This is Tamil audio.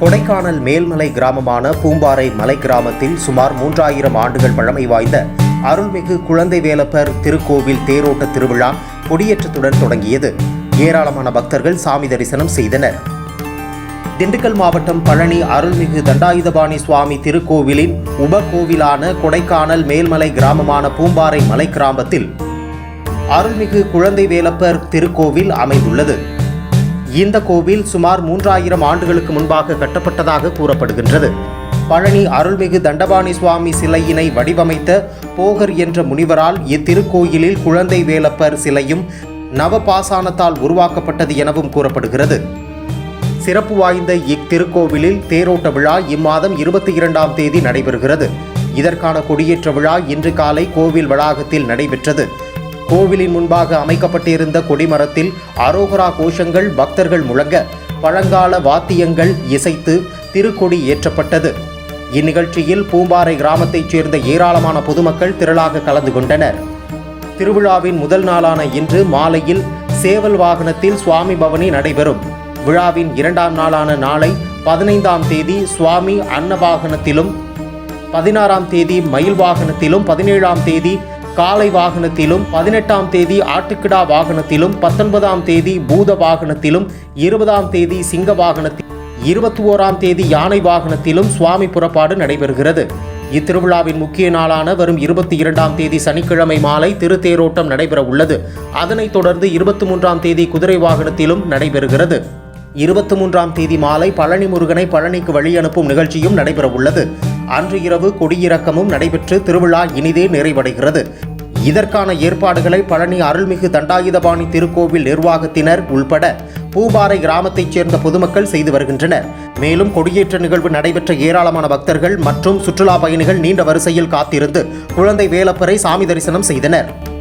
கொடைக்கானல் மேல்மலை கிராமமான பூம்பாறை மலை கிராமத்தில் சுமார் மூன்றாயிரம் ஆண்டுகள் பழமை வாய்ந்த அருள்மிகு குழந்தை வேலப்பர் திருக்கோவில் தேரோட்ட திருவிழா கொடியேற்றத்துடன் தொடங்கியது. ஏராளமான பக்தர்கள் சாமி தரிசனம் செய்தனர். திண்டுக்கல் மாவட்டம் பழனி அருள்மிகு தண்டாயுதபாணி சுவாமி திருக்கோவிலின் உபகோவிலான கொடைக்கானல் மேல்மலை கிராமமான பூம்பாறை மலை கிராமத்தில் அருள்மிகு குழந்தை வேலப்பர் திருக்கோவில் அமைந்துள்ளது. இந்த கோவில் சுமார் மூன்றாயிரம் ஆண்டுகளுக்கு முன்பாக கட்டப்பட்டதாக கூறப்படுகின்றது. பழனி அருள்மிகு தண்டபாணி சுவாமி சிலையினை வடிவமைத்த போகர் என்ற முனிவரால் இத்திருக்கோயிலில் குழந்தை வேலப்பர் சிலையும் நவபாசானத்தால் உருவாக்கப்பட்டது எனவும் கூறப்படுகிறது. சிறப்பு வாய்ந்த இத்திருக்கோவிலில் தேரோட்ட விழா இம்மாதம் இருபத்தி இரண்டாம் தேதி நடைபெறுகிறது. இதற்கான கொடியேற்ற விழா இன்று காலை கோவில் வளாகத்தில் நடைபெற்றது. கோவிலின் முன்பாக அமைக்கப்பட்டிருந்த கொடிமரத்தில் அரோகரா கோஷங்கள் பக்தர்கள் முழங்க பழங்கால வாத்தியங்கள் இசைத்து திருக்கொடி ஏற்றப்பட்டது. இந்நிகழ்ச்சியில் பூம்பாறை கிராமத்தைச் சேர்ந்த ஏராளமான பொதுமக்கள் திரளாக கலந்து கொண்டனர். திருவிழாவின் முதல் நாளான இன்று மாலையில் சேவல் வாகனத்தில் சுவாமி பவனி நடைபெறும். விழாவின் இரண்டாம் நாளான நாளை பதினைந்தாம் தேதி சுவாமி அன்ன வாகனத்திலும் பதினாறாம் தேதி மயில் வாகனத்திலும் பதினேழாம் தேதி காலை வாகனத்திலும் பதினெட்டாம் தேதி ஆட்டுக்கிடா வாகனத்திலும் பத்தொன்பதாம் தேதி பூத வாகனத்திலும் இருபதாம் தேதி சிங்க வாகனத்தில் இருபத்தி ஓராம் தேதி யானை வாகனத்திலும் சுவாமி புறப்பாடு நடைபெறுகிறது. இத்திருவிழாவின் முக்கிய நாளான வரும் இருபத்தி இரண்டாம் தேதி சனிக்கிழமை மாலை திருத்தேரோட்டம் நடைபெற உள்ளது. அதனைத் தொடர்ந்து இருபத்தி மூன்றாம் தேதி குதிரை வாகனத்திலும் நடைபெறுகிறது. இருபத்தி மூன்றாம் தேதி மாலை பழனி முருகனை பழனிக்கு வழி அனுப்பும் நிகழ்ச்சியும் நடைபெற உள்ளது அன்று இரவு கொடியிறக்கமும் நடைபெற்று திருவிழா இனிதே நிறைவடைகிறது. இதற்கான ஏற்பாடுகளை பழனி அருள்மிகு தண்டாயுதபாணி திருக்கோவில் நிர்வாகத்தினர் உள்பட பூபாறை கிராமத்தைச் சேர்ந்த பொதுமக்கள் செய்து வருகின்றனர். மேலும் கொடியேற்ற நிகழ்வு நடைபெற்ற ஏராளமான பக்தர்கள் மற்றும் சுற்றுலா பயணிகள் நீண்ட வரிசையில் காத்திருந்து குழந்தை வேலப்பரை சாமி தரிசனம் செய்தனர்.